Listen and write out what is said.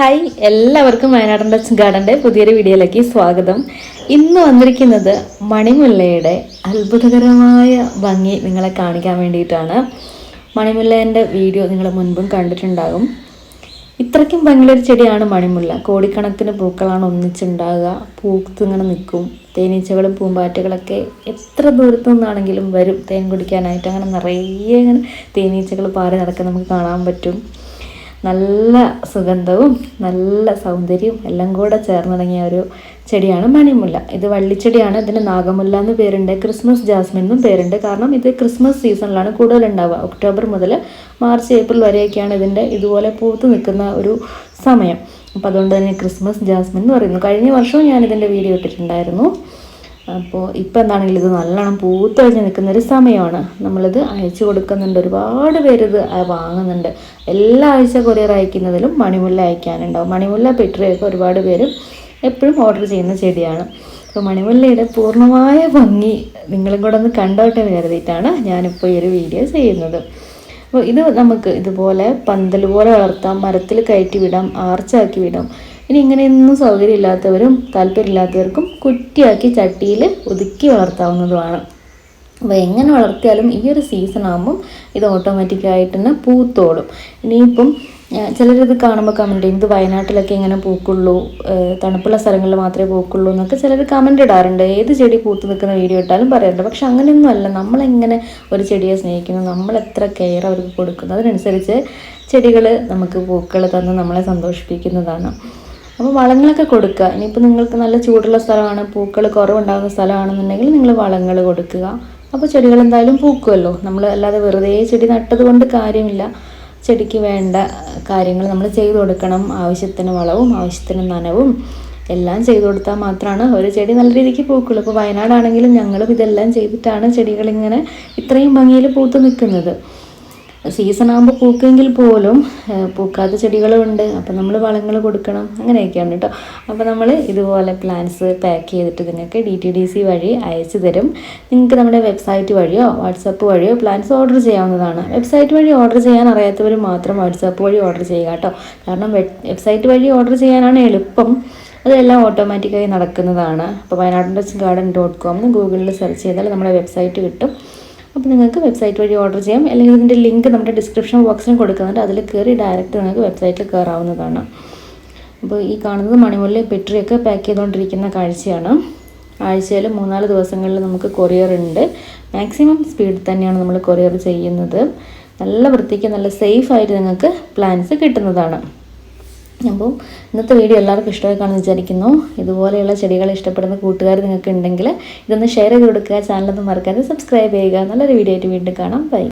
Hi എല്ലാവർക്കും വയനാടൻ touch ഗാർഡന്റെ പുതിയൊരു വീഡിയോയിലേക്ക് സ്വാഗതം. ഇന്ന് വന്നിരിക്കുന്നത് മണിമുല്ലയുടെ അത്ഭുതകരമായ ഭംഗി നിങ്ങളെ കാണിക്കാൻ വേണ്ടിയിട്ടാണ്. മണിമുല്ലേന്റെ വീഡിയോ നിങ്ങൾ മുൻപും കണ്ടിട്ടുണ്ടാകും. ഇത്രയ്ക്കും ഭംഗിയുള്ളൊരു ചെടിയാണ് മണിമുല്ല. കോടിക്കണക്കിന് പൂക്കളാണ് ഒന്നിച്ചുണ്ടാകുക. പൂത്തിങ്ങനെ നിൽക്കും. തേനീച്ചകളും പൂമ്പാറ്റകളൊക്കെ എത്ര ദൂരത്തു നിന്നാണെങ്കിലും വരും തേൻ കുടിക്കാനായിട്ട്. അങ്ങനെ നിറയെ തേനീച്ചകൾ പാറി നടക്കാൻ നമുക്ക് കാണാൻ പറ്റും. നല്ല സുഗന്ധവും നല്ല സൗന്ദര്യവും എല്ലാം കൂടെ ചേർന്നിറങ്ങിയ ഒരു ചെടിയാണ് മണിമുല്ല. ഇത് വള്ളിച്ചെടിയാണ്. ഇതിന് നാഗമുല്ല എന്ന് പേരുണ്ട്. ക്രിസ്മസ് ജാസ്മിൻ എന്നും പേരുണ്ട്. കാരണം ഇത് ക്രിസ്മസ് സീസണിലാണ് കൂടുതൽ ഉണ്ടാവുക ഒക്ടോബർ മുതൽ മാർച്ച് ഏപ്രിൽ വരെയൊക്കെയാണ് ഇതിന്റെ ഇതുപോലെ പൂത്ത് നിൽക്കുന്ന ഒരു സമയം. അപ്പോൾ അതുകൊണ്ട് തന്നെ ക്രിസ്മസ് ജാസ്മിൻ എന്ന് പറയുന്നു. കഴിഞ്ഞ വർഷവും ഞാൻ ഇതിന്റെ വീഡിയോ ഇട്ടിട്ടുണ്ടായിരുന്നു. അപ്പോൾ ഇപ്പോൾ എന്താണെങ്കിലും ഇത് നല്ലോണം പൂത്തഴിഞ്ഞ് നിൽക്കുന്ന ഒരു സമയമാണ് നമ്മളിത് അയച്ചു കൊടുക്കുന്നുണ്ട്. ഒരുപാട് പേര് ഇത് വാങ്ങുന്നുണ്ട്. എല്ലാ ആഴ്ച കൊറിയർ അയക്കുന്നതിലും മണിമുല്ല അയക്കാനുണ്ടാവും. മണിമുല്ല പെട്രിയൊക്കെ ഒരുപാട് പേര് എപ്പോഴും ഓർഡർ ചെയ്യുന്ന ചെടിയാണ്. അപ്പോൾ മണിമുല്ലയുടെ പൂർണമായ ഭംഗി നിങ്ങളും കൂടെ ഒന്ന് കണ്ടോട്ടെ കരുതിയിട്ടാണ് ഞാനിപ്പോൾ ഈ ഒരു വീഡിയോ ചെയ്യുന്നത്. അപ്പോൾ ഇത് നമുക്ക് ഇതുപോലെ പന്തൽ പോലെ വളർത്താം. മരത്തിൽ കയറ്റി വിടാം. ആർച്ചാക്കി വിടാം. ഇനി ഇങ്ങനെയൊന്നും സൗകര്യമില്ലാത്തവരും താല്പര്യമില്ലാത്തവർക്കും കുറ്റിയാക്കി ചട്ടിയിൽ ഒതുക്കി വളർത്താവുന്നതുമാണ്. അപ്പോൾ എങ്ങനെ വളർത്തിയാലും ഈ ഒരു സീസൺ ആകുമ്പം ഇത് ഓട്ടോമാറ്റിക്കായിട്ട് തന്നെ പൂത്തോളും ഇനിയിപ്പം ചിലരിത് കാണുമ്പോൾ കമന്റ് ചെയ്യും ഇത് വയനാട്ടിലൊക്കെ ഇങ്ങനെ പൂക്കുള്ളൂ തണുപ്പുള്ള സ്ഥലങ്ങളിൽ മാത്രമേ പൂക്കുള്ളൂ എന്നൊക്കെ ചിലർ കമന്റ് ഇടാറുണ്ട്. ഏത് ചെടി പൂത്ത് നിൽക്കുന്ന വീഡിയോ ഇട്ടാലും പറയാറുണ്ട്. പക്ഷെ അങ്ങനെയൊന്നുമല്ല നമ്മളെങ്ങനെ ഒരു ചെടിയെ സ്നേഹിക്കുന്നു നമ്മൾ എത്ര കെയർ അവർക്ക് കൊടുക്കുന്നു അതിനനുസരിച്ച് ചെടികൾ നമുക്ക് പൂക്കൾ തന്ന് നമ്മളെ സന്തോഷിപ്പിക്കുന്നതാണ്. അപ്പോൾ വളങ്ങളൊക്കെ കൊടുക്കുക. ഇനിയിപ്പോൾ നിങ്ങൾക്ക് നല്ല ചൂടുള്ള സ്ഥലമാണ് പൂക്കൾ കുറവുണ്ടാകുന്ന സ്ഥലമാണെന്നുണ്ടെങ്കിൽ നിങ്ങൾ വളങ്ങൾ കൊടുക്കുക. അപ്പോൾ ചെടികൾ എന്തായാലും പൂക്കുമല്ലോ. നമ്മൾ അല്ലാതെ വെറുതെ ചെടി നട്ടത് കൊണ്ട് കാര്യമില്ല. ചെടിക്ക് വേണ്ട കാര്യങ്ങൾ നമ്മൾ ചെയ്തു കൊടുക്കണം. ആവശ്യത്തിന് വളവും ആവശ്യത്തിന് നനവും എല്ലാം ചെയ്തു കൊടുത്താൽ മാത്രമാണ് ഒരു ചെടി നല്ല രീതിക്ക് പൂക്കുള്ളൂ. ഇപ്പോൾ വയനാടാണെങ്കിലും ഞങ്ങളും ഇതെല്ലാം ചെയ്തിട്ടാണ് ചെടികളിങ്ങനെ ഇത്രയും ഭംഗിയിൽ പൂത്ത് നിൽക്കുന്നത്. സീസൺ ആകുമ്പോൾ പൂക്കെങ്കിൽ പോലും പൂക്കാത്ത ചെടികളുമുണ്ട് അപ്പം അപ്പോൾ നമ്മൾ വളങ്ങൾ കൊടുക്കണം. അങ്ങനെയൊക്കെയാണ് കേട്ടോ അപ്പോൾ നമ്മൾ ഇതുപോലെ പ്ലാന്റ്സ് പാക്ക് ചെയ്തിട്ട് നിങ്ങൾക്ക് ഡി ടി ഡി സി വഴി അയച്ചു തരും. നിങ്ങൾക്ക് നമ്മുടെ വെബ്സൈറ്റ് വഴിയോ വാട്സപ്പ് വഴിയോ പ്ലാന്റ്സ് ഓർഡർ ചെയ്യാവുന്നതാണ്. വെബ്സൈറ്റ് വഴി ഓർഡർ ചെയ്യാൻ അറിയാത്തവർ മാത്രം വാട്സപ്പ് വഴി ഓർഡർ ചെയ്യുക കേട്ടോ കാരണം വെബ്സൈറ്റ് വഴി ഓർഡർ ചെയ്യാനാണ് എളുപ്പം. അതെല്ലാം ഓട്ടോമാറ്റിക്കായി നടക്കുന്നതാണ്. അപ്പോൾ Wayanad touch garden dot com ഗൂഗിളിൽ സെർച്ച് ചെയ്താൽ നമ്മുടെ വെബ്സൈറ്റ് കിട്ടും. അപ്പോൾ നിങ്ങൾക്ക് വെബ്സൈറ്റ് വഴി ഓർഡർ ചെയ്യാം. അല്ലെങ്കിൽ ഇതിന്റെ ലിങ്ക് നമ്മുടെ ഡിസ്ക്രിപ്ഷൻ ബോക്സിലും കൊടുക്കുന്നുണ്ട് അതിൽ കയറി ഡയറക്റ്റ് നിങ്ങൾക്ക് വെബ്സൈറ്റിൽ കയറാവുന്നതാണ് അപ്പോൾ ഈ കാണുന്നത് മണിമുല്ല പെട്രിയൊക്കെ പാക്ക് ചെയ്തുകൊണ്ടിരിക്കുന്ന കാഴ്ചയാണ്. ആഴ്ചയിൽ മൂന്നാൽ ദിവസങ്ങളിൽ നമുക്ക് കൊറിയർ ഉണ്ട്. മാക്സിമം സ്പീഡിൽ തന്നെയാണ് നമ്മൾ കൊറിയർ ചെയ്യുന്നത്. നല്ല വൃത്തിക്ക് നല്ല സേഫ് ആയിട്ട് നിങ്ങൾക്ക് പ്ലാൻസ് കിട്ടുന്നതാണ്. അപ്പോൾ ഇന്നത്തെ വീഡിയോ എല്ലാവർക്കും ഇഷ്ടമായി കാണുമെന്ന് വിചാരിക്കുന്നു. ഇതുപോലെയുള്ള ചെടികൾ ഇഷ്ടപ്പെടുന്ന കൂട്ടുകാർ നിങ്ങൾക്ക് ഉണ്ടെങ്കിൽ ഇതൊന്ന് ഷെയർ ചെയ്ത് കൊടുക്കുക ചാനലൊന്നും മറക്കാതെ സബ്സ്ക്രൈബ് ചെയ്യുക. നല്ലൊരു വീഡിയോ ആയിട്ട് വീണ്ടും കാണാം. ബൈ